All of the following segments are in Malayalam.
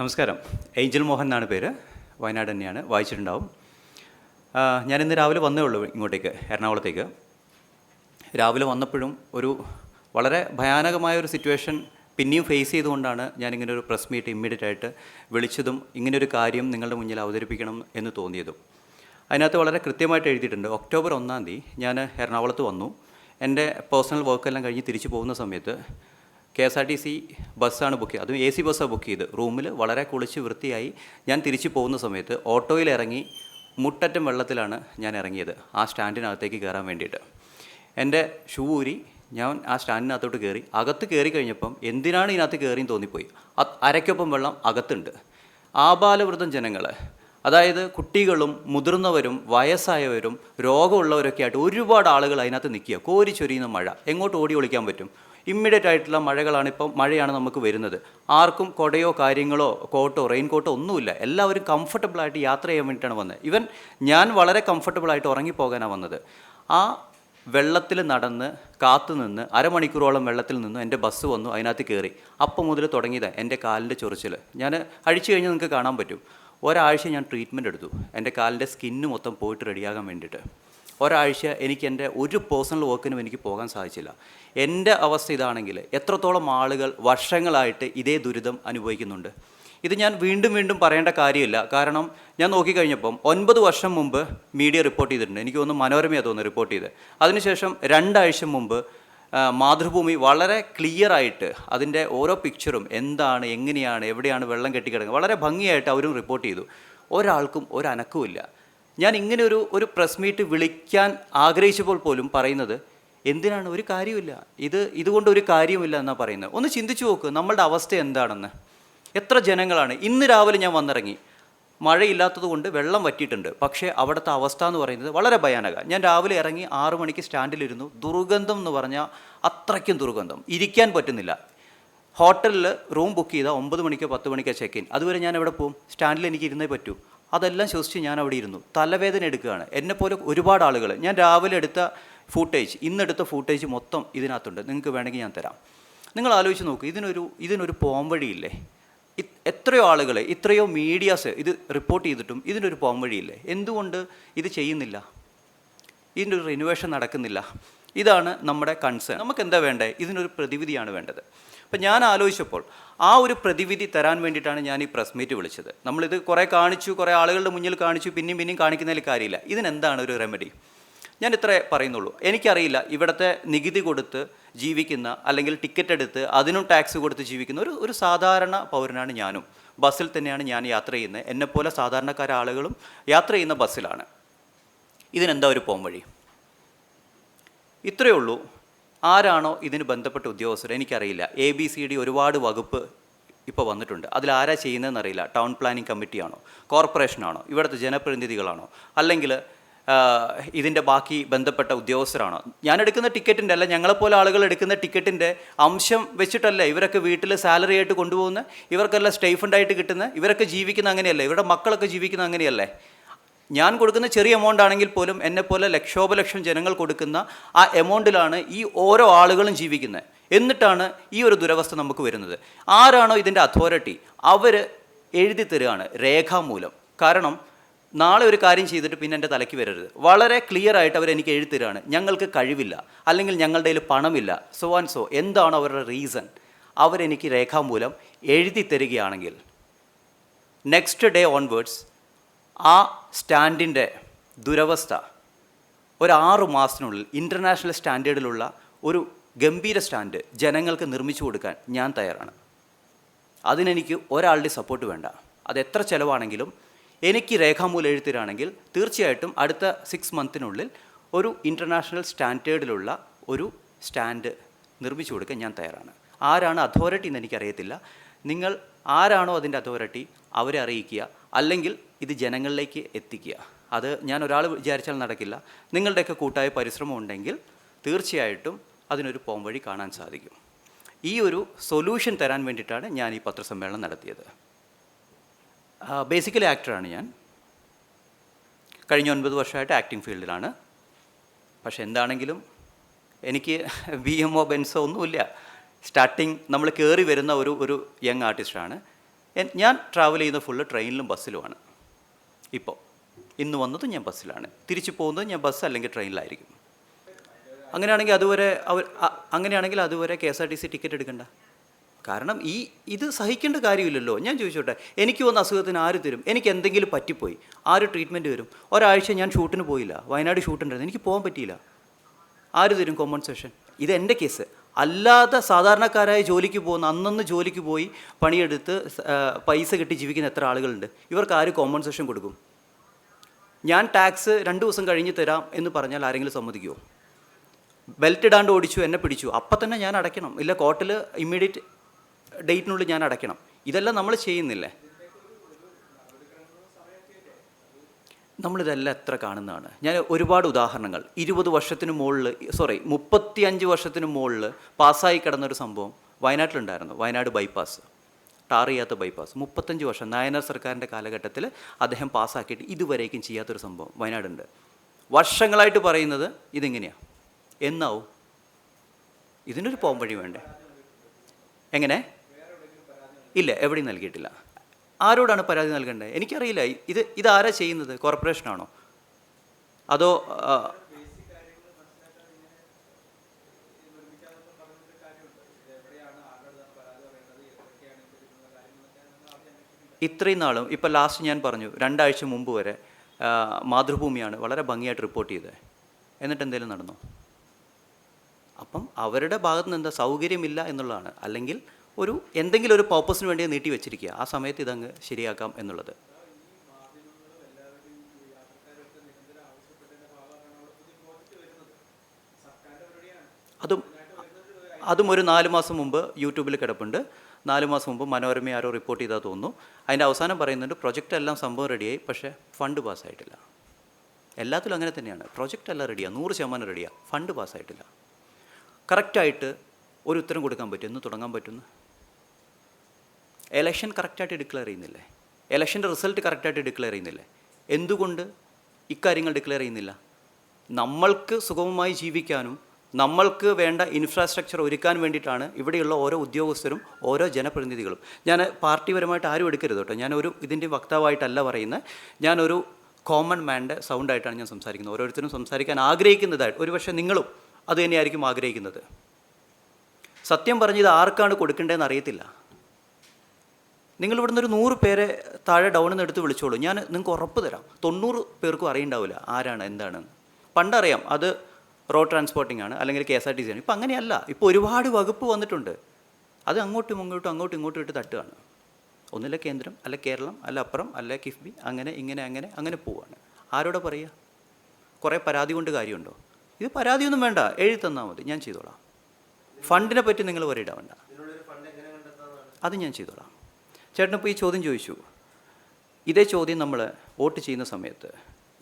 നമസ്കാരം. ഏഞ്ചൽ മോഹൻ എന്നാണ് പേര്. വയനാട് തന്നെയാണ്. വായിച്ചിട്ടുണ്ടാവും. ഞാൻ ഇന്ന് രാവിലെ വന്നേ ഉള്ളൂ ഇങ്ങോട്ടേക്ക് എറണാകുളത്തേക്ക്. രാവിലെ വന്നപ്പോഴും ഒരു വളരെ ഭയാനകമായ ഒരു സിറ്റുവേഷൻ പിന്നെയും ഫേസ് ചെയ്തുകൊണ്ടാണ് ഞാനിങ്ങനെ ഒരു പ്രസ് മീറ്റ് ഇമ്മീഡിയറ്റ് ആയിട്ട് വിളിച്ചതും ഇങ്ങനെ ഒരു കാര്യം നിങ്ങളുടെ മുന്നിൽ അവതരിപ്പിക്കണം എന്ന് തോന്നിയതും. അതിനകത്ത് വളരെ കൃത്യമായിട്ട് എഴുതിയിട്ടുണ്ട്. ഒക്ടോബർ ഒന്നാം തീയതി ഞാൻ എറണാകുളത്ത് വന്നു. എന്റെ പേഴ്സണൽ വർക്കെല്ലാം കഴിഞ്ഞ് തിരിച്ചു പോകുന്ന സമയത്ത് K S R T C ബസ്സാണ് ബുക്ക് ചെയ്തത്. അതും എ സി ബസ്സാണ് ബുക്ക് ചെയ്ത് റൂമിൽ വളരെ കുളിച്ച് വൃത്തിയായി ഞാൻ തിരിച്ചു പോകുന്ന സമയത്ത് ഓട്ടോയിൽ ഇറങ്ങി മുട്ടറ്റം വെള്ളത്തിലാണ് ഞാൻ ഇറങ്ങിയത് ആ സ്റ്റാൻഡിനകത്തേക്ക് കയറാൻ വേണ്ടിയിട്ട്. എന്റെ ഷൂ ഊരി ഞാൻ ആ സ്റ്റാൻഡിനകത്തോട്ട് കയറി അകത്ത് കയറി കഴിഞ്ഞപ്പം എന്തിനാണ് ഇതിനകത്ത് കയറിയും തോന്നിപ്പോയി. അരയ്ക്കൊപ്പം വെള്ളം അകത്തുണ്ട്. ആബാലവൃതം ജനങ്ങൾ അതായത് കുട്ടികളും മുതിർന്നവരും വയസ്സായവരും രോഗമുള്ളവരൊക്കെ ആയിട്ട് ഒരുപാട് ആളുകൾ അതിനകത്ത് നിൽക്കുക. കോരി ചൊരിയുന്ന മഴ എങ്ങോട്ട് ഓടി ഒളിക്കാൻ പറ്റും? ഇമ്മീഡിയറ്റ് ആയിട്ടുള്ള മഴകളാണ് ഇപ്പം മഴയാണ് നമുക്ക് വരുന്നത്. ആർക്കും കൊടയോ കാര്യങ്ങളോ കോട്ടോ റെയിൻ കോട്ടോ ഒന്നുമില്ല. എല്ലാവരും കംഫർട്ടബിളായിട്ട് യാത്ര ചെയ്യാൻ വേണ്ടിയിട്ടാണ് വന്നത്. ഇവൻ ഞാൻ വളരെ കംഫർട്ടബിളായിട്ട് ഉറങ്ങിപ്പോകാനാണ് വന്നത്. ആ വെള്ളത്തിൽ നടന്ന് കാത്തു നിന്ന് അരമണിക്കൂറോളം വെള്ളത്തിൽ നിന്നു എന്റെ ബസ് വന്നു അതിനകത്ത് കയറി. അപ്പം മുതൽ തുടങ്ങിയതാണ് എന്റെ കാലിന്റെ ചൊറിച്ചിൽ ഞാൻ അഴിച്ചു കഴിഞ്ഞാൽ നിങ്ങൾക്ക് കാണാൻ പറ്റും. ഒരാഴ്ച ഞാൻ ട്രീറ്റ്മെന്റ് എടുത്തു. എന്റെ കാലിന്റെ സ്കിന്ന് മൊത്തം പോയിട്ട് റെഡിയാകാൻ വേണ്ടിയിട്ട്. ഒരാഴ്ച എനിക്ക് എന്റെ ഒരു പേഴ്സണൽ വർക്കിനും എനിക്ക് പോകാൻ സാധിച്ചില്ല. എന്റെ അവസ്ഥ ഇതാണെങ്കിൽ എത്രത്തോളം ആളുകൾ വർഷങ്ങളായിട്ട് ഇതേ ദുരിതം അനുഭവിക്കുന്നുണ്ട്? ഇത് ഞാൻ വീണ്ടും വീണ്ടും പറയേണ്ട കാര്യമില്ല. കാരണം ഞാൻ നോക്കിക്കഴിഞ്ഞപ്പം ഒൻപത് വർഷം മുമ്പ് മീഡിയ റിപ്പോർട്ട് ചെയ്തിട്ടുണ്ട്. എനിക്ക് തോന്നുന്നു മനോരമയാണ് തോന്നുന്നു റിപ്പോർട്ട് ചെയ്ത് അതിനുശേഷം രണ്ടാഴ്ച മുമ്പ് മാതൃഭൂമി വളരെ ക്ലിയർ ആയിട്ട് അതിന്റെ ഓരോ പിക്ചറും എന്താണ് എങ്ങനെയാണ് എവിടെയാണ് വെള്ളം കെട്ടിക്കിടക്കുന്നത് വളരെ ഭംഗിയായിട്ട് അവരും റിപ്പോർട്ട് ചെയ്തു. ഒരാൾക്കും ഒരു ഞാൻ ഇങ്ങനെ ഒരു ഒരു പ്രസ് മീറ്റ് വിളിക്കാൻ ആഗ്രഹിച്ചപ്പോൾ പോലും പറയുന്നത് എന്തിനാണ്? ഒരു കാര്യമില്ല ഇത് ഇതുകൊണ്ട് ഒരു കാര്യമില്ല എന്നാണ് പറയുന്നത്. ഒന്ന് ചിന്തിച്ചു നോക്ക് നമ്മളുടെ അവസ്ഥ എന്താണെന്ന്. എത്ര ജനങ്ങളാണ്? ഇന്ന് രാവിലെ ഞാൻ വന്നിറങ്ങി. മഴയില്ലാത്തത് കൊണ്ട് വെള്ളം വറ്റിയിട്ടുണ്ട്. പക്ഷേ അവിടുത്തെ അവസ്ഥ എന്ന് പറയുന്നത് വളരെ ഭയാനക. ഞാൻ രാവിലെ ഇറങ്ങി ആറു മണിക്ക് സ്റ്റാൻഡിലിരുന്നു. ദുർഗന്ധം എന്ന് പറഞ്ഞാൽ അത്രയ്ക്കും ദുർഗന്ധം. ഇരിക്കാൻ പറ്റുന്നില്ല. ഹോട്ടലിൽ റൂം ബുക്ക് ചെയ്താൽ ഒമ്പത് മണിക്കോ പത്ത് മണിക്കോ ചെക്ക് ഇൻ. അതുവരെ ഞാൻ എവിടെ പോകും സ്റ്റാൻഡിൽ എനിക്ക് ഇരുന്നേ പറ്റൂ. അതെല്ലാം ശ്വസിച്ച് ഞാൻ അവിടെ ഇരുന്നു. തലവേദന എടുക്കുകയാണ്. എന്നെപ്പോലെ ഒരുപാട് ആളുകൾ. ഞാൻ രാവിലെ എടുത്ത ഫൂട്ടേജ് ഇന്നെടുത്ത ഫൂട്ടേജ് മൊത്തം ഇതിനകത്തുണ്ട്. നിങ്ങൾക്ക് വേണമെങ്കിൽ ഞാൻ തരാം. നിങ്ങൾ ആലോചിച്ച് നോക്കൂ. ഇതിനൊരു ഇതിനൊരു പോംവഴിയില്ലേ? എത്രയോ ആളുകളെ ഇത്രയോ മീഡിയാസ് ഇത് റിപ്പോർട്ട് ചെയ്തിട്ടും ഇതിനൊരു പോംവഴിയില്ലേ? എന്തുകൊണ്ട് ഇത് ചെയ്യുന്നില്ല? ഇതിന്റെ ഒരു റിനുവേഷൻ നടക്കുന്നില്ല. ഇതാണ് നമ്മുടെ കൺസേൺ നമുക്ക് എന്താ വേണ്ടത് ഇതിനൊരു പ്രതിവിധിയാണ് വേണ്ടത്. അപ്പം ഞാൻ ആലോചിച്ചപ്പോൾ ആ ഒരു പ്രതിവിധി തരാൻ വേണ്ടിയിട്ടാണ് ഞാൻ ഈ പ്രസ് മീറ്റ് വിളിച്ചത്. നമ്മളിത് കുറേ കാണിച്ചു കുറേ ആളുകളുടെ മുന്നിൽ കാണിച്ചു പിന്നെയും പിന്നെയും കാണിക്കുന്നതിൽ കാര്യമില്ല. ഇതിനെന്താണ് ഒരു റെമഡി ഞാൻ ഇത്രേ പറയുന്നുള്ളൂ. എനിക്കറിയില്ല ഇവിടുത്തെ നികുതി കൊടുത്ത് ജീവിക്കുന്ന അല്ലെങ്കിൽ ടിക്കറ്റ് എടുത്ത് അതിനും ടാക്സ് കൊടുത്ത് ജീവിക്കുന്ന ഒരു ഒരു സാധാരണ പൗരനാണ് ഞാനും. ബസ്സിൽ തന്നെയാണ് ഞാൻ യാത്ര ചെയ്യുന്നത്. എന്നെപ്പോലെ സാധാരണക്കാര ആളുകളും യാത്ര ചെയ്യുന്ന ബസ്സിലാണ്. ഇതിനെന്താ ഒരു പോംവഴി? ഇത്രയേ ഉള്ളൂ. ആരാണോ ഇതിന് ബന്ധപ്പെട്ട ഉദ്യോഗസ്ഥർ? എനിക്കറിയില്ല. എ ബി സി ഡി ഒരുപാട് വകുപ്പ് ഇപ്പോൾ വന്നിട്ടുണ്ട്. അതിൽ ആരാ ചെയ്യുന്നതെന്ന് അറിയില്ല ടൗൺ പ്ലാനിംഗ് കമ്മിറ്റിയാണോ? കോർപ്പറേഷനാണോ? ഇവിടുത്തെ ജനപ്രതിനിധികളാണോ? അല്ലെങ്കിൽ ഇതിന്റെ ബാക്കി ബന്ധപ്പെട്ട ഉദ്യോഗസ്ഥരാണോ? ഞാൻ എടുക്കുന്ന ടിക്കറ്റിന്റെ അല്ല ഞങ്ങളെപ്പോലെ ആളുകൾ എടുക്കുന്ന ടിക്കറ്റിന്റെ അംശം വെച്ചിട്ടല്ല ഇവരൊക്കെ വീട്ടിൽ സാലറി ആയിട്ട് കൊണ്ടുപോകുന്ന ഇവർക്കെല്ലാം സ്റ്റൈഫണ്ടായിട്ട് കിട്ടുന്നത്. ഇവരൊക്കെ ജീവിക്കുന്ന അങ്ങനെയല്ലേ? ഇവരുടെ മക്കളൊക്കെ ജീവിക്കുന്ന അങ്ങനെയല്ലേ? ഞാൻ കൊടുക്കുന്ന ചെറിയ എമൗണ്ട് ആണെങ്കിൽ പോലും എന്നെപ്പോലെ ലക്ഷോപലക്ഷം ജനങ്ങൾ കൊടുക്കുന്ന ആ എമൗണ്ടിലാണ് ഈ ഓരോ ആളുകളും ജീവിക്കുന്നത്. എന്നിട്ടാണ് ഈ ഒരു ദുരവസ്ഥ നമുക്ക് വരുന്നത്. ആരാണോ ഇതിന്റെ അതോറിറ്റി അവർ എഴുതി തരികയാണ് രേഖാമൂലം. കാരണം നാളെ ഒരു കാര്യം ചെയ്തിട്ട് പിന്നെ എന്റെ തലയ്ക്ക് വരരുത്. വളരെ ക്ലിയർ ആയിട്ട് അവർ എനിക്ക് എഴുതി തരികയാണ് ഞങ്ങൾക്ക് കഴിവില്ല. അല്ലെങ്കിൽ ഞങ്ങളുടെ കയ്യിൽ പണമില്ല. സോ ആൻഡ് സോ എന്താണ് അവരുടെ റീസൺ അവരെനിക്ക് രേഖാമൂലം എഴുതി തരികയാണെങ്കിൽ നെക്സ്റ്റ് ഡേ ഓൺവേർഡ്സ് ആ സ്റ്റാൻഡിന്റെ ദുരവസ്ഥ. ഒരാറു മാസത്തിനുള്ളിൽ ഇന്റർനാഷണൽ സ്റ്റാൻഡേർഡിലുള്ള ഒരു ഗംഭീര സ്റ്റാൻഡ് ജനങ്ങൾക്ക് നിർമ്മിച്ചു കൊടുക്കാൻ ഞാൻ തയ്യാറാണ്. അതിനെനിക്ക് ഒരാളുടെ സപ്പോർട്ട് വേണ്ട. അത് എത്ര ചിലവാണെങ്കിലും എനിക്ക് രേഖാമൂലം എഴുത്തിരാണെങ്കിൽ തീർച്ചയായിട്ടും അടുത്ത സിക്സ് മന്തിനുള്ളിൽ ഒരു ഇന്റർനാഷണൽ സ്റ്റാൻഡേർഡിലുള്ള ഒരു സ്റ്റാൻഡ് നിർമ്മിച്ചു കൊടുക്കാൻ ഞാൻ തയ്യാറാണ്. ആരാണ് അതോറിറ്റി എന്ന് എനിക്കറിയത്തില്ല. നിങ്ങൾ ആരാണോ അതിന്റെ അതോറിറ്റി അവരെ അറിയിക്കുക. അല്ലെങ്കിൽ ഇത് ജനങ്ങളിലേക്ക് എത്തിക്കുക. അത് ഞാൻ ഒരാൾ വിചാരിച്ചാൽ നടക്കില്ല. നിങ്ങളുടെയൊക്കെ കൂട്ടായ പരിശ്രമം ഉണ്ടെങ്കിൽ തീർച്ചയായിട്ടും അതിനൊരു പോംവഴി കാണാൻ സാധിക്കും. ഈ ഒരു സൊല്യൂഷൻ തരാൻ വേണ്ടിയിട്ടാണ് ഞാൻ ഈ പത്രസമ്മേളനം നടത്തിയത്. ബേസിക്കലി ആക്ടറാണ് ഞാൻ. കഴിഞ്ഞ ഒൻപത് വർഷമായിട്ട് ആക്ടിംഗ് ഫീൽഡിലാണ് പക്ഷെ എന്താണെങ്കിലും എനിക്ക് ബി എമ്മോ ബെൻസോ ഒന്നുമില്ല. സ്റ്റാർട്ടിങ് നമ്മൾ കയറി വരുന്ന ഒരു ഒരു യങ് ആർട്ടിസ്റ്റാണ് ഞാൻ ട്രാവൽ ചെയ്യുന്ന ഫുള്ള് ട്രെയിനിലും ബസ്സിലുമാണ്. ഇപ്പോൾ ഇന്ന് വന്നത് ഞാൻ ബസ്സിലാണ്. തിരിച്ചു പോകുന്നത് ഞാൻ ബസ് അല്ലെങ്കിൽ ട്രെയിനിലായിരിക്കും. അങ്ങനെയാണെങ്കിൽ അതുവരെ അവർ അങ്ങനെയാണെങ്കിൽ അതുവരെ K S R T C ticket എടുക്കണ്ട. കാരണം ഈ ഇത് സഹിക്കേണ്ട കാര്യമില്ലല്ലോ. ഞാൻ ചോദിച്ചോട്ടെ എനിക്ക് വന്ന അസുഖത്തിന് ആര് തരും? എനിക്ക് എന്തെങ്കിലും പറ്റിപ്പോയി? ആര് ട്രീറ്റ്മെന്റ് വരും? ഒരാഴ്ച ഞാൻ ഷൂട്ടിന് പോയില്ല. വയനാട് ഷൂട്ടുണ്ടായിരുന്നു എനിക്ക് പോകാൻ പറ്റിയില്ല. ആര് തരും കോമ്പൻസേഷൻ ഇത് എന്റെ കേസ് അല്ലാതെ സാധാരണക്കാരായ ജോലിക്ക് പോകുന്ന അന്നന്ന് ജോലിക്ക് പോയി പണിയെടുത്ത് പൈസ കിട്ടി ജീവിക്കുന്ന എത്ര ആളുകളുണ്ട്? ഇവർക്ക് ആര് കോമ്പൻസേഷൻ കൊടുക്കും? ഞാൻ ടാക്സ് രണ്ട് ദിവസം കഴിഞ്ഞ് തരാം എന്ന് പറഞ്ഞാൽ ആരെങ്കിലും സമ്മതിക്കുമോ ബെൽറ്റ് ഇടാണ്ട് ഓടിച്ചു എന്നെ പിടിച്ചു. അപ്പം തന്നെ ഞാൻ അടയ്ക്കണം. ഇല്ല കോർട്ടിൽ ഇമ്മീഡിയറ്റ് ഡേറ്റിനുള്ളിൽ ഞാൻ അടയ്ക്കണം. ഇതെല്ലാം നമ്മൾ ചെയ്യുന്നില്ലേ? നമ്മളിതെല്ലാം എത്ര കാണുന്നതാണ്? ഞാൻ ഒരുപാട് ഉദാഹരണങ്ങൾ. ഇരുപത് വർഷത്തിന് മുകളിൽ സോറി മുപ്പത്തി അഞ്ച് വർഷത്തിന് മുകളിൽ പാസ്സായി കിടന്നൊരു സംഭവം വയനാട്ടിലുണ്ടായിരുന്നു. വയനാട് ബൈപ്പാസ് ടാർ ചെയ്യാത്ത ബൈപ്പാസ് മുപ്പത്തഞ്ച് വർഷം നായനാർ സർക്കാരിന്റെ കാലഘട്ടത്തിൽ അദ്ദേഹം പാസ്സാക്കിയിട്ട് ഇതുവരേക്കും ചെയ്യാത്തൊരു സംഭവം വയനാടുണ്ട്. വർഷങ്ങളായിട്ട് പറയുന്നത് ഇതിങ്ങനെയാണ് എന്നാവും? ഇതിനൊരു പോംവഴി വേണ്ടേ? എങ്ങനെ? ഇല്ല എവിടെയും നൽകിയിട്ടില്ല. ആരോടാണ് പരാതി നൽകേണ്ടത്? എനിക്കറിയില്ല. ഇത് ഇതാരാ ചെയ്യുന്നത്? കോർപ്പറേഷനാണോ അതോ ഇത്രയും നാളും ഇപ്പം ലാസ്റ്റ് ഞാൻ പറഞ്ഞു രണ്ടാഴ്ച മുമ്പ് വരെ മാതൃഭൂമിയാണ് വളരെ ഭംഗിയായിട്ട് റിപ്പോർട്ട് ചെയ്തത് എന്നിട്ട് എന്തെങ്കിലും നടന്നോ? അപ്പം അവരുടെ ഭാഗത്തുനിന്ന് എന്താ സൗകര്യമില്ല എന്നുള്ളതാണ്. അല്ലെങ്കിൽ ഒരു എന്തെങ്കിലും ഒരു പർപ്പസിന് വേണ്ടി നീട്ടി വെച്ചിരിക്കുക. ആ സമയത്ത് ഇതങ്ങ് ശരിയാക്കാം എന്നുള്ളത്. അതും അതും ഒരു നാല് മാസം മുമ്പ് യൂട്യൂബിൽ കിടപ്പുണ്ട്. നാല് മാസം മുമ്പ് മനോരമ ആരോ റിപ്പോർട്ട് ചെയ്താൽ തോന്നുന്നു. അതിന്റെ അവസാനം പറയുന്നുണ്ട് പ്രൊജക്റ്റ് എല്ലാം സംഭവം റെഡിയായി പക്ഷേ ഫണ്ട് പാസ്സായിട്ടില്ല എല്ലാത്തിലും അങ്ങനെ തന്നെയാണ്. പ്രൊജക്റ്റ് എല്ലാം റെഡിയാണ് നൂറ് ശതമാനം റെഡിയാണ് ഫണ്ട് പാസ്സായിട്ടില്ല കറക്റ്റായിട്ട് ഒരു ഉത്തരം കൊടുക്കാൻ പറ്റും. എന്ന് തുടങ്ങാൻ പറ്റുന്നു? എലക്ഷൻ കറക്റ്റായിട്ട് ഡിക്ലെയർ ചെയ്യുന്നില്ലേ? എലക്ഷന്റെ റിസൾട്ട് കറക്റ്റായിട്ട് ഡിക്ലെയർ ചെയ്യുന്നില്ലേ? എന്തുകൊണ്ട് ഇക്കാര്യങ്ങൾ ഡിക്ലെയർ ചെയ്യുന്നില്ല? നമ്മൾക്ക് സുഗമമായി ജീവിക്കാനും നമ്മൾക്ക് വേണ്ട ഇൻഫ്രാസ്ട്രക്ചർ ഒരുക്കാൻ വേണ്ടിയിട്ടാണ് ഇവിടെയുള്ള ഓരോ ഉദ്യോഗസ്ഥരും ഓരോ ജനപ്രതിനിധികളും. ഞാൻ പാർട്ടിപരമായിട്ട് ആരും എടുക്കരുത് കേട്ടോ. ഞാനൊരു ഇതിന്റെ വക്താവായിട്ടല്ല പറയുന്നത്. ഞാനൊരു കോമൺ മാന്റെ സൗണ്ടായിട്ടാണ് ഞാൻ സംസാരിക്കുന്നത്. ഓരോരുത്തരും സംസാരിക്കാൻ ആഗ്രഹിക്കുന്നതായിട്ട്. ഒരുപക്ഷെ നിങ്ങളും അത് തന്നെയായിരിക്കും ആഗ്രഹിക്കുന്നത്. സത്യം പറഞ്ഞത് ആർക്കാണ് കൊടുക്കേണ്ടതെന്ന് അറിയത്തില്ല. നിങ്ങൾ ഇവിടുന്ന് ഒരു നൂറ് പേരെ താഴെ ഡൗണിൽ നിന്ന് എടുത്ത് വിളിച്ചോളൂ. ഞാൻ നിങ്ങൾക്ക് ഉറപ്പ് തരാം. തൊണ്ണൂറ് പേർക്കും അറിയണ്ടാവില്ല ആരാണ് എന്താണ്. പണ്ടറിയാം അത് റോഡ് ട്രാൻസ്പോർട്ടിംഗ് ആണ് അല്ലെങ്കിൽ K S R T C ആണ്. ഇപ്പം അങ്ങനെയല്ല. ഇപ്പോൾ ഒരുപാട് വകുപ്പ് വന്നിട്ടുണ്ട്. അത് അങ്ങോട്ടും ഇങ്ങോട്ടും അങ്ങോട്ടും ഇങ്ങോട്ടും ഇട്ട് തട്ടുകയാണ്. ഒന്നില്ല കേന്ദ്രം അല്ല കേരളം അല്ല അപ്പുറം അല്ല കിഫ്ബി അങ്ങനെ ഇങ്ങനെ അങ്ങനെ അങ്ങനെ പോവുകയാണ് ആരോടെ പറയുക? കുറേ പരാതി കൊണ്ട് കാര്യമുണ്ടോ? ഇത് പരാതിയൊന്നും വേണ്ട. എഴുതി തന്നാൽ മതി. ഞാൻ ചെയ്തോളാം. ഫണ്ടിനെ പറ്റി നിങ്ങൾ വരിയിടാവണ്ട അത് ഞാൻ ചെയ്തോളാം. ചേട്ടനിപ്പോൾ ഈ ചോദ്യം ചോദിച്ചു. ഇതേ ചോദ്യം നമ്മൾ വോട്ട് ചെയ്യുന്ന സമയത്ത്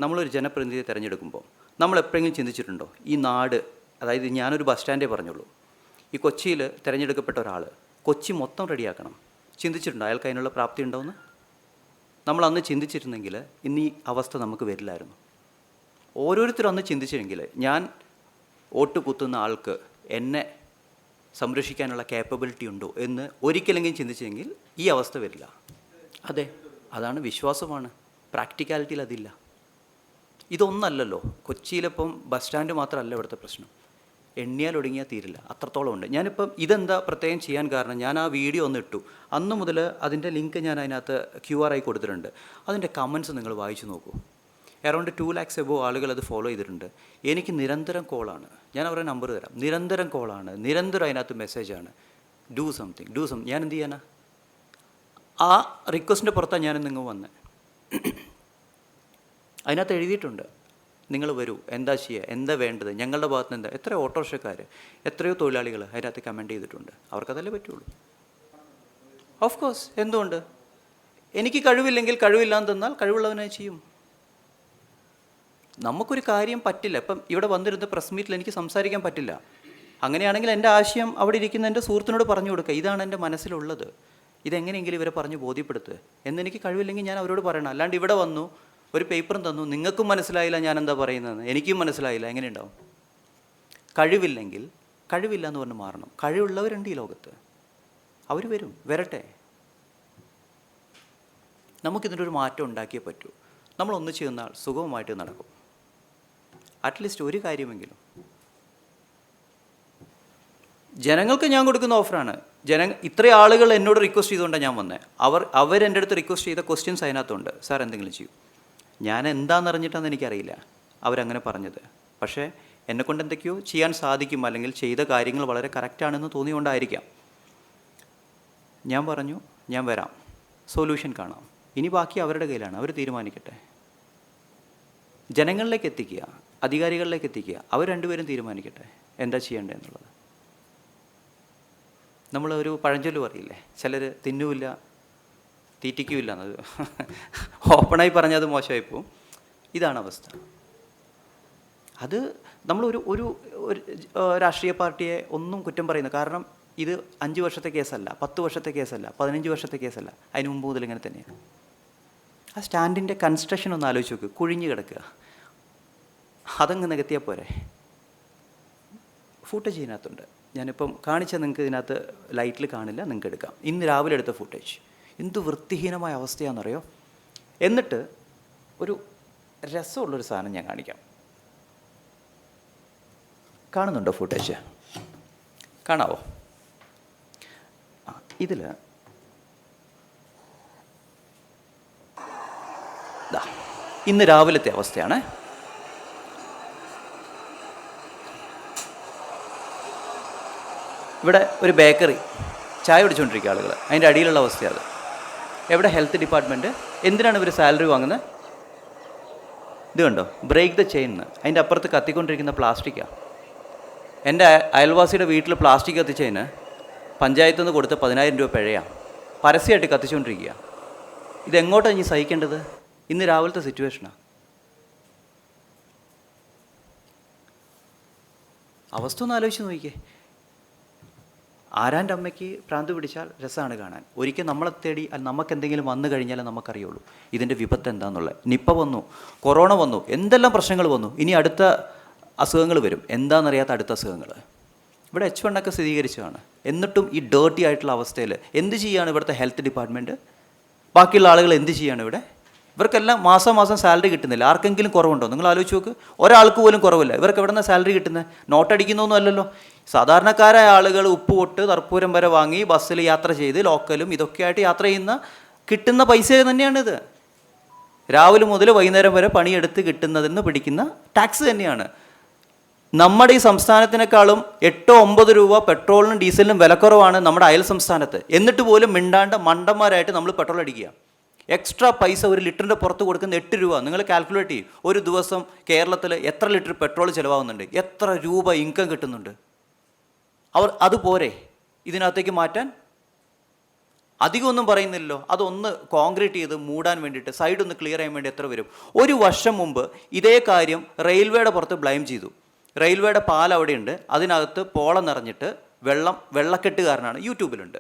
നമ്മളൊരു ജനപ്രതിനിധിയെ തിരഞ്ഞെടുക്കുമ്പോൾ നമ്മൾ എപ്പോഴെങ്കിലും ചിന്തിച്ചിട്ടുണ്ടോ? ഈ നാട് അതായത് ഞാനൊരു ബസ് സ്റ്റാൻഡേ പറഞ്ഞുള്ളൂ. ഈ കൊച്ചിയിൽ തിരഞ്ഞെടുക്കപ്പെട്ട ഒരാൾ കൊച്ചി മൊത്തം റെഡിയാക്കണം. ചിന്തിച്ചിട്ടുണ്ടോ? അയാൾക്ക് അതിനുള്ള പ്രാപ്തി ഉണ്ടോയെന്ന് നമ്മൾ അന്ന് ചിന്തിച്ചിരുന്നെങ്കിൽ ഇന്ന് ഈ അവസ്ഥ നമുക്ക് വരില്ലായിരുന്നു. ഓരോരുത്തരും അന്ന് ചിന്തിച്ചിരുന്നെങ്കിൽ ഞാൻ വോട്ട് കുത്തുന്ന ആൾക്ക് എന്നെ സംരക്ഷിക്കാനുള്ള കേപ്പബിലിറ്റി ഉണ്ടോ എന്ന് ഒരിക്കലെങ്കിലും ചിന്തിച്ചെങ്കിൽ ഈ അവസ്ഥ വരില്ല. അതെ. അതാണ് വിശ്വാസമാണ്. പ്രാക്ടിക്കാലിറ്റിയിൽ അതില്ല. ഇതൊന്നല്ലല്ലോ. കൊച്ചിയിലിപ്പം ബസ് സ്റ്റാൻഡ് മാത്രമല്ല ഇവിടുത്തെ പ്രശ്നം. എണ്ണിയാൽ ഒടുങ്ങിയാൽ തീരില്ല. അത്രത്തോളം ഉണ്ട്. ഞാനിപ്പം ഇതെന്താ പ്രത്യേകം ചെയ്യാൻ കാരണം ഞാൻ ആ വീഡിയോ ഒന്ന് ഇട്ടു. അന്ന് മുതൽ അതിന്റെ ലിങ്ക് ഞാൻ അതിനകത്ത് ക്യു ആർ ആയി കൊടുത്തിട്ടുണ്ട്. അതിന്റെ കമൻസ് നിങ്ങൾ വായിച്ചു നോക്കൂ. അറൗണ്ട് ടു ലാക്സ് എബോ ആളുകൾ അത് ഫോളോ ചെയ്തിട്ടുണ്ട്. എനിക്ക് നിരന്തരം കോളാണ് ഞാൻ അവരുടെ നമ്പർ തരാം. നിരന്തരം കോളാണ് നിരന്തരം അതിനകത്ത് മെസ്സേജാണ് ഡൂ സംതിങ് ഡൂ സം ഞാൻ എന്ത് ചെയ്യാനാ? ആ റിക്വസ്റ്റിന്റെ പുറത്താണ് ഞാൻ നിങ്ങൾ വന്നത് അതിനകത്ത് എഴുതിയിട്ടുണ്ട്. നിങ്ങൾ വരൂ. എന്താ ചെയ്യുക എന്താ വേണ്ടത്? ഞങ്ങളുടെ ഭാഗത്ത് എന്താ? എത്ര ഓട്ടോറിക്ഷക്കാർ എത്രയോ തൊഴിലാളികൾ അതിനകത്ത് കമന്റ് ചെയ്തിട്ടുണ്ട്. അവർക്കതല്ലേ പറ്റുള്ളൂ? ഓഫ് കോഴ്സ് എന്തുകൊണ്ട്? എനിക്ക് കഴിവില്ലെങ്കിൽ കഴിവില്ലാന്ന് തന്നാൽ കഴിവുള്ളവനായി ചെയ്യും. നമുക്കൊരു കാര്യം പറ്റില്ല. ഇപ്പം ഇവിടെ വന്നിരുന്ന പ്രസ് മീറ്റിൽ എനിക്ക് സംസാരിക്കാൻ പറ്റില്ല. അങ്ങനെയാണെങ്കിൽ എന്റെ ആശയം അവിടെ ഇരിക്കുന്ന എന്റെ സുഹൃത്തിനോട് പറഞ്ഞു കൊടുക്കുക. ഇതാണ് എന്റെ മനസ്സിലുള്ളത്. ഇതെങ്ങനെയെങ്കിലും ഇവരെ പറഞ്ഞ് ബോധ്യപ്പെടുത്തുക എന്നെനിക്ക് കഴിവില്ലെങ്കിൽ ഞാൻ അവരോട് പറയണം. അല്ലാണ്ട് ഇവിടെ വന്നു ഒരു പേപ്പറും തന്നു നിങ്ങൾക്കും മനസ്സിലായില്ല ഞാൻ എന്താ പറയുന്നതെന്ന്. എനിക്കും മനസ്സിലായില്ല. എങ്ങനെയുണ്ടാവും? കഴിവില്ലെങ്കിൽ കഴിവില്ല എന്ന് പറഞ്ഞ് മാറണം. കഴിവുള്ളവരുണ്ട് ഈ ലോകത്ത്. അവർ വരും. വരട്ടെ. നമുക്കിതിന്റെ ഒരു മാറ്റം ഉണ്ടാക്കിയേ പറ്റൂ. നമ്മൾ ഒന്നിച്ചു നിന്നാൽ സുഗമമായിട്ട് നടക്കും. അറ്റ്ലീസ്റ്റ് ഒരു കാര്യമെങ്കിലും. ജനങ്ങൾക്ക് ഞാൻ കൊടുക്കുന്ന ഓഫറാണ്. ജന ഇത്ര ആളുകൾ എന്നോട് റിക്വസ്റ്റ് ചെയ്തുകൊണ്ടാണ് ഞാൻ വന്നത് അവർ അവരെന്റെ അടുത്ത് റിക്വസ്റ്റ് ചെയ്ത ക്വസ്റ്റ്യൻസ് അതിനകത്തുണ്ട്. സാർ എന്തെങ്കിലും ചെയ്യും. ഞാൻ എന്താണെന്ന് അറിഞ്ഞിട്ടാന്ന് എനിക്കറിയില്ല. അവരങ്ങനെ പറഞ്ഞത്. പക്ഷേ എന്നെക്കൊണ്ട് എന്തൊക്കെയോ ചെയ്യാൻ സാധിക്കും. അല്ലെങ്കിൽ ചെയ്ത കാര്യങ്ങൾ വളരെ കറക്റ്റാണെന്ന് തോന്നിയുകൊണ്ടായിരിക്കാം ഞാൻ പറഞ്ഞു ഞാൻ വരാം. സൊല്യൂഷൻ കാണാം. ഇനി ബാക്കി അവരുടെ കയ്യിലാണ്. അവർ തീരുമാനിക്കട്ടെ. ജനങ്ങളിലേക്ക് എത്തിക്കുക. അധികാരികളിലേക്ക് എത്തിക്കുക. അവർ രണ്ടുപേരും തീരുമാനിക്കട്ടെ. എന്താ ചെയ്യേണ്ടത് എന്നുള്ളത്? നമ്മൾ ഒരു പഴഞ്ചൊല്ല് പറയില്ലേ? ചിലർ തിന്നുമില്ല തീറ്റിക്കുമില്ല എന്നത്. ഓപ്പണായി പറഞ്ഞത് മോശമായി പോവും. ഇതാണ് അവസ്ഥ. അത് നമ്മളൊരു ഒരു രാഷ്ട്രീയ പാർട്ടിയെ ഒന്നും കുറ്റം പറയുന്നു കാരണം ഇത് അഞ്ച് വർഷത്തെ കേസല്ല പത്ത് വർഷത്തെ കേസല്ല പതിനഞ്ച് വർഷത്തെ കേസല്ല. അതിന് മുമ്പ് മുതൽ ഇങ്ങനെ തന്നെയാണ്. ആ സ്റ്റാൻഡിന്റെ കൺസ്ട്രക്ഷൻ ഒന്ന് ആലോചിച്ച് നോക്ക്. കുഴിഞ്ഞു കിടക്കുക. അതങ്ങ് നികത്തിയാൽ പോരെ. ഫുട്ടേജ് ഇതിനകത്തുണ്ട്. ഞാനിപ്പം കാണിച്ചാൽ നിങ്ങൾക്ക് ഇതിനകത്ത് ലൈറ്റിൽ കാണില്ല നിങ്ങൾക്ക് എടുക്കാം. ഇന്ന് രാവിലെ എടുത്ത ഫുട്ടേജ് എന്ത് വൃത്തിഹീനമായ അവസ്ഥയാണെന്നറിയോ എന്നിട്ട് ഒരു രസമുള്ളൊരു സാധനം ഞാൻ കാണിക്കാം. കാണുന്നുണ്ടോ ഫുട്ടേജ് കാണാവോ? ഇതിൽ ഇന്ന് രാവിലത്തെ അവസ്ഥയാണ്. ഇവിടെ ഒരു ബേക്കറി ചായ കുടിച്ചുകൊണ്ടിരിക്കുക ആളുകൾ അതിന്റെ അടിയിലുള്ള അവസ്ഥയാണ് എവിടെ ഹെൽത്ത് ഡിപ്പാർട്ട്മെന്റ്? എന്തിനാണ് ഇവർ സാലറി വാങ്ങുന്നത്? ഇത് കണ്ടോ? ബ്രേക്ക് ദ ചെയിൻ അതിന്റെ അപ്പുറത്ത് കത്തിക്കൊണ്ടിരിക്കുന്ന പ്ലാസ്റ്റിക്കാണ് എന്റെ അയൽവാസിയുടെ വീട്ടിൽ പ്ലാസ്റ്റിക് കത്തിച്ചതിന് പഞ്ചായത്ത് നിന്ന് കൊടുത്ത പതിനായിരം രൂപ പിഴയാണ് പരസ്യമായിട്ട് കത്തിച്ചുകൊണ്ടിരിക്കുക. ഇതെങ്ങോട്ടാണ് ഇനി സഹിക്കേണ്ടത്? ഇന്ന് രാവിലത്തെ സിറ്റുവേഷനാണ് അവസ്ഥ ഒന്ന് ആലോചിച്ച് നോക്കിക്കേ. ആരാന്റെ അമ്മയ്ക്ക് പ്രാന്ത് പിടിച്ചാൽ രസമാണ് കാണാൻ. ഒരിക്കൽ നമ്മളെ തേടി നമുക്ക് എന്തെങ്കിലും വന്നു കഴിഞ്ഞാലേ നമുക്കറിയുള്ളൂ. ഇതിന്റെ വിപത്ത് എന്താണെന്നുള്ളത് നിപ്പ വന്നു കൊറോണ വന്നു എന്തെല്ലാം പ്രശ്നങ്ങൾ വന്നു ഇനി അടുത്ത അസുഖങ്ങൾ വരും. എന്താണെന്നറിയാത്ത അടുത്ത അസുഖങ്ങൾ. ഇവിടെ എച്ച് വണ്ണൊക്കെ സ്ഥിരീകരിച്ചതാണ്. എന്നിട്ടും ഈ ഡേർട്ടി ആയിട്ടുള്ള അവസ്ഥയിൽ എന്ത് ചെയ്യുകയാണ് ഇവിടുത്തെ ഹെൽത്ത് ഡിപ്പാർട്ട്മെന്റ് ബാക്കിയുള്ള ആളുകൾ എന്ത് ചെയ്യുകയാണ് ഇവിടെ? ഇവർക്കെല്ലാം മാസം മാസം സാലറി കിട്ടുന്നില്ല. ആർക്കെങ്കിലും കുറവുണ്ടോ? നിങ്ങൾ ആലോചിച്ച് നോക്ക്. ഒരാൾക്ക് പോലും കുറവില്ല. ഇവർക്ക് എവിടെ നിന്ന് സാലറി കിട്ടുന്നത് നോട്ടടിക്കുന്നൊന്നും അല്ലല്ലോ. സാധാരണക്കാരായ ആളുകൾ ഉപ്പ് പൊട്ട് കർപ്പൂരം വരെ വാങ്ങി ബസ്സിൽ യാത്ര ചെയ്ത് ലോക്കലും ഇതൊക്കെയായിട്ട് യാത്ര ചെയ്യുന്ന കിട്ടുന്ന പൈസ തന്നെയാണിത്. രാവിലെ മുതൽ വൈകുന്നേരം വരെ പണിയെടുത്ത് കിട്ടുന്നതെന്ന് പിടിക്കുന്ന ടാക്സ് തന്നെയാണ്. നമ്മുടെ ഈ സംസ്ഥാനത്തിനേക്കാളും എട്ടോ ഒമ്പത് രൂപ പെട്രോളിനും ഡീസലിനും വിലക്കുറവാണ് നമ്മുടെ അയൽ സംസ്ഥാനത്ത്. എന്നിട്ട് പോലും മിണ്ടാണ്ട് മണ്ടന്മാരായിട്ട് നമ്മൾ പെട്രോൾ അടിക്കുക. എക്സ്ട്രാ പൈസ ഒരു ലിറ്ററിന്റെ പുറത്ത് കൊടുക്കുന്ന എട്ട് രൂപ. നിങ്ങൾ കാൽക്കുലേറ്റ് ചെയ്യും. ഒരു ദിവസം കേരളത്തിൽ എത്ര ലിറ്റർ പെട്രോൾ ചിലവാകുന്നുണ്ട്? എത്ര രൂപ ഇൻകം കിട്ടുന്നുണ്ട്? അവർ അതുപോരെ ഇതിനകത്തേക്ക് മാറ്റാൻ അധികമൊന്നും പറയുന്നില്ലല്ലോ. അതൊന്ന് കോൺക്രീറ്റ് ചെയ്ത് മൂടാൻ വേണ്ടിയിട്ട് സൈഡ് ഒന്ന് ക്ലിയർ ചെയ്യാൻ വേണ്ടി എത്ര വരും? ഒരു വർഷം മുമ്പ് ഇതേ കാര്യം റെയിൽവേയുടെ പുറത്ത് ബ്ലെയിം ചെയ്തു. റെയിൽവേയുടെ പാൽ അവിടെയുണ്ട്. അതിനകത്ത് പോളം നിറഞ്ഞിട്ട് വെള്ളം വെള്ളക്കെട്ട് കാരനാണ് യൂട്യൂബിലുണ്ട്.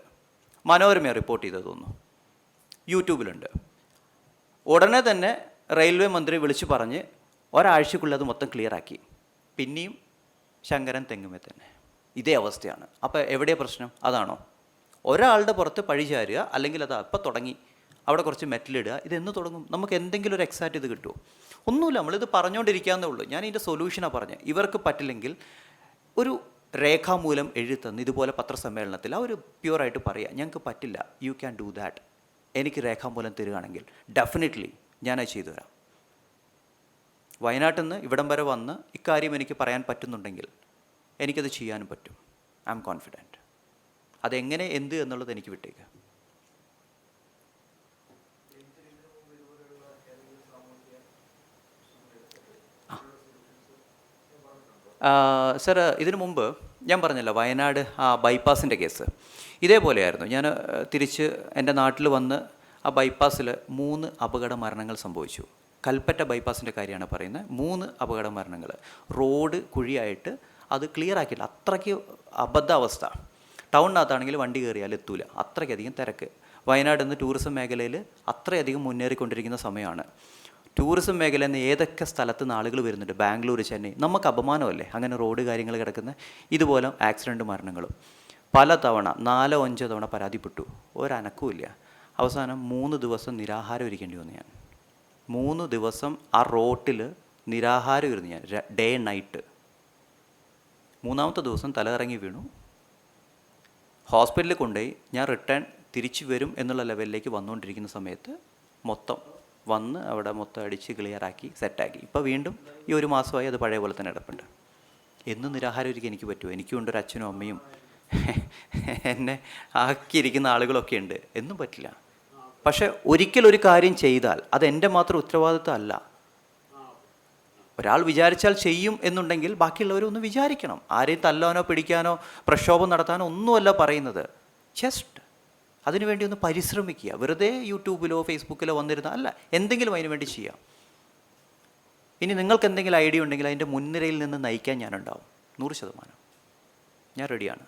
മനോരമ റിപ്പോർട്ട് ചെയ്തത് തോന്നുന്നു. യൂട്യൂബിലുണ്ട്. ഉടനെ തന്നെ റെയിൽവേ മന്ത്രി വിളിച്ചു പറഞ്ഞ് ഒരാഴ്ചക്കുള്ളിൽ അത് മൊത്തം ക്ലിയറാക്കി പിന്നെയും ശങ്കരൻ തെങ്ങുമേ തന്നെ. ഇതേ അവസ്ഥയാണ്. അപ്പോൾ എവിടെയാണ് പ്രശ്നം? അതാണോ? ഒരാളുടെ പുറത്ത് പഴി ചാരുക അല്ലെങ്കിൽ അത് അപ്പം തുടങ്ങി അവിടെ കുറച്ച് മെറ്റലിടുക ഇതെന്ന് തുടങ്ങും? നമുക്ക് എന്തെങ്കിലും ഒരു എക്സാക്റ്റ് ഇത് കിട്ടുമോ ഒന്നുമില്ല. നമ്മളിത് പറഞ്ഞുകൊണ്ടിരിക്കാന്നേ ഉള്ളൂ. ഞാൻ ഇതിന്റെ സൊല്യൂഷനാണ് പറഞ്ഞത് ഇവർക്ക് പറ്റില്ലെങ്കിൽ ഒരു രേഖാമൂലം എഴുതി തന്ന് ഇതുപോലെ പത്രസമ്മേളനത്തിൽ ആ ഒരു പ്യുവറായിട്ട് പറയുക ഞങ്ങൾക്ക് പറ്റില്ല. യു ക്യാൻ ഡു ദാറ്റ് എനിക്ക് രേഖാമൂലം തരികയാണെങ്കിൽ ഡെഫിനറ്റ്ലി ഞാനത് ചെയ്തു തരാം. വയനാട്ടിൽ നിന്ന് ഇവിടം വരെ വന്ന് ഇക്കാര്യം എനിക്ക് പറയാൻ പറ്റുന്നുണ്ടെങ്കിൽ എനിക്കത് ചെയ്യാനും പറ്റും. ഐ എം കോൺഫിഡന്റ് അതെങ്ങനെ എന്ത് എന്നുള്ളത് എനിക്ക് വിട്ടേക്ക്. സർ ഇതിനു മുമ്പ് ഞാൻ പറഞ്ഞല്ലോ വയനാട് ആ ബൈപ്പാസിന്റെ കേസ്. ഇതേപോലെയായിരുന്നു. ഞാൻ തിരിച്ച് എന്റെ നാട്ടിൽ വന്ന് ആ ബൈപ്പാസിൽ മൂന്ന് അപകട മരണങ്ങൾ സംഭവിച്ചു. കൽപ്പറ്റ ബൈപ്പാസിന്റെ കാര്യമാണ് പറയുന്നത്. മൂന്ന് അപകട മരണങ്ങൾ. റോഡ് കുഴിയായിട്ട് അത് ക്ലിയർ ആക്കിയില്ല. അത്രയ്ക്ക് അബദ്ധാവസ്ഥ. ടൗണിനകത്താണെങ്കിൽ വണ്ടി കയറിയാൽ എത്തൂല. അത്രയ്ക്കധികം തിരക്ക്. വയനാട് നിന്ന് ടൂറിസം മേഖലയിൽ അത്രയധികം മുന്നേറിക്കൊണ്ടിരിക്കുന്ന സമയമാണ്. ടൂറിസം മേഖല നിന്ന് ഏതൊക്കെ സ്ഥലത്ത് നിന്ന് ആളുകൾ വരുന്നുണ്ട്? ബാംഗ്ലൂർ ചെന്നൈ. നമുക്ക് അപമാനമല്ലേ? അങ്ങനെ റോഡ് കാര്യങ്ങൾ കിടക്കുന്ന ഇതുപോലെ ആക്സിഡന്റ് മരണങ്ങളും. പല തവണ നാലോ അഞ്ചോ തവണ പരാതിപ്പെട്ടു. ഒരനക്കുമില്ല. അവസാനം മൂന്ന് ദിവസം നിരാഹാരം ഇരിക്കേണ്ടി വന്നു ഞാൻ. മൂന്ന് ദിവസം ആ റോട്ടിൽ നിരാഹാരം ഇരുന്നു ഞാൻ. Day night. മൂന്നാമത്തെ ദിവസം തലകറങ്ങി വീണു. ഹോസ്പിറ്റലിൽ കൊണ്ടുപോയി. ഞാൻ റിട്ടേൺ തിരിച്ചു വരും എന്നുള്ള ലെവലിലേക്ക് വന്നുകൊണ്ടിരിക്കുന്ന സമയത്ത് മൊത്തം വന്ന് അവിടെ മൊത്തം അടിച്ച് ക്ലിയറാക്കി സെറ്റാക്കി ഇപ്പോൾ വീണ്ടും ഈ ഒരു മാസമായി അത് പഴയ പോലെ തന്നെ കിടപ്പുണ്ട്. എന്നും നിരാഹാരം ഒരുക്കി എനിക്ക് പറ്റുമോ? എനിക്കും ഉണ്ട് ഒരു അച്ഛനും അമ്മയും. എന്നെ ആക്കിയിരിക്കുന്ന ആളുകളൊക്കെ ഉണ്ട്. എന്നും പറ്റില്ല. പക്ഷെ ഒരിക്കൽ ഒരു കാര്യം ചെയ്താൽ അത് എന്റെ മാത്രം ഉത്തരവാദിത്വം അല്ല. ഒരാൾ വിചാരിച്ചാൽ ചെയ്യും എന്നുണ്ടെങ്കിൽ ബാക്കിയുള്ളവരൊന്ന് വിചാരിക്കണം. ആരെയും തല്ലാനോ പിടിക്കാനോ പ്രക്ഷോഭം നടത്താനോ ഒന്നുമല്ല പറയുന്നത്. ജസ്റ്റ് അതിനുവേണ്ടി ഒന്ന് പരിശ്രമിക്കുക. വെറുതെ യൂട്യൂബിലോ ഫേസ്ബുക്കിലോ വന്നിരുന്ന അല്ല എന്തെങ്കിലും അതിനു വേണ്ടി ചെയ്യാം. ഇനി നിങ്ങൾക്ക് എന്തെങ്കിലും ഐഡിയ ഉണ്ടെങ്കിൽ അതിന്റെ മുൻനിരയിൽ നിന്ന് നയിക്കാൻ ഞാനുണ്ടാവും. നൂറ് ശതമാനം. ഞാൻ റെഡിയാണ്.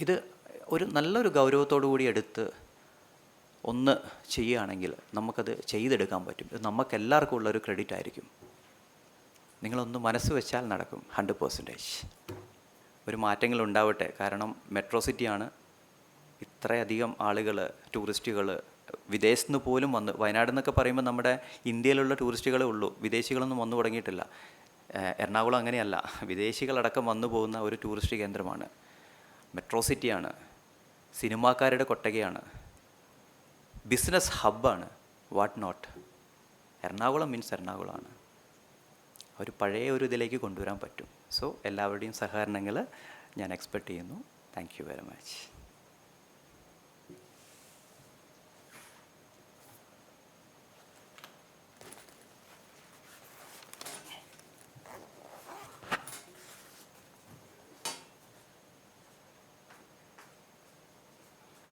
ഇത് ഒരു നല്ലൊരു ഗൗരവത്തോടു കൂടി എടുത്ത് ഒന്ന് ചെയ്യുകയാണെങ്കിൽ നമുക്കത് ചെയ്തെടുക്കാൻ പറ്റും. ഇത് നമുക്കെല്ലാവർക്കും ഉള്ളൊരു ക്രെഡിറ്റ് ആയിരിക്കും നിങ്ങളൊന്ന് മനസ്സ് വെച്ചാൽ നടക്കും ഹൺഡ്രഡ് പേഴ്സന്റേജ് ഒരു മാറ്റങ്ങൾ ഉണ്ടാവട്ടെ. കാരണം മെട്രോ സിറ്റിയാണ് ഇത്രയധികം ആളുകൾ ടൂറിസ്റ്റുകൾ വിദേശത്ത് നിന്ന് പോലും വന്ന് വയനാട് എന്നൊക്കെ പറയുമ്പോൾ നമ്മുടെ ഇന്ത്യയിലുള്ള ടൂറിസ്റ്റുകളെ ഉള്ളൂ. വിദേശികളൊന്നും വന്നു തുടങ്ങിയിട്ടില്ല. എറണാകുളം അങ്ങനെയല്ല. വിദേശികളടക്കം വന്നു പോകുന്ന ഒരു ടൂറിസ്റ്റ് കേന്ദ്രമാണ്. മെട്രോ സിറ്റിയാണ് സിനിമാക്കാരുടെ കൊട്ടകയാണ്. ബിസിനസ് ഹബ്ബാണ് വാട്ട് നോട്ട് എറണാകുളം മീൻസ് എറണാകുളമാണ്. ഒരു പഴയ ഒരു ഇതിലേക്ക് കൊണ്ടുവരാൻ പറ്റും. സോ എല്ലാവരുടെയും സഹകരണങ്ങൾ ഞാൻ എക്സ്പെക്റ്റ് ചെയ്യുന്നു. Thank you very much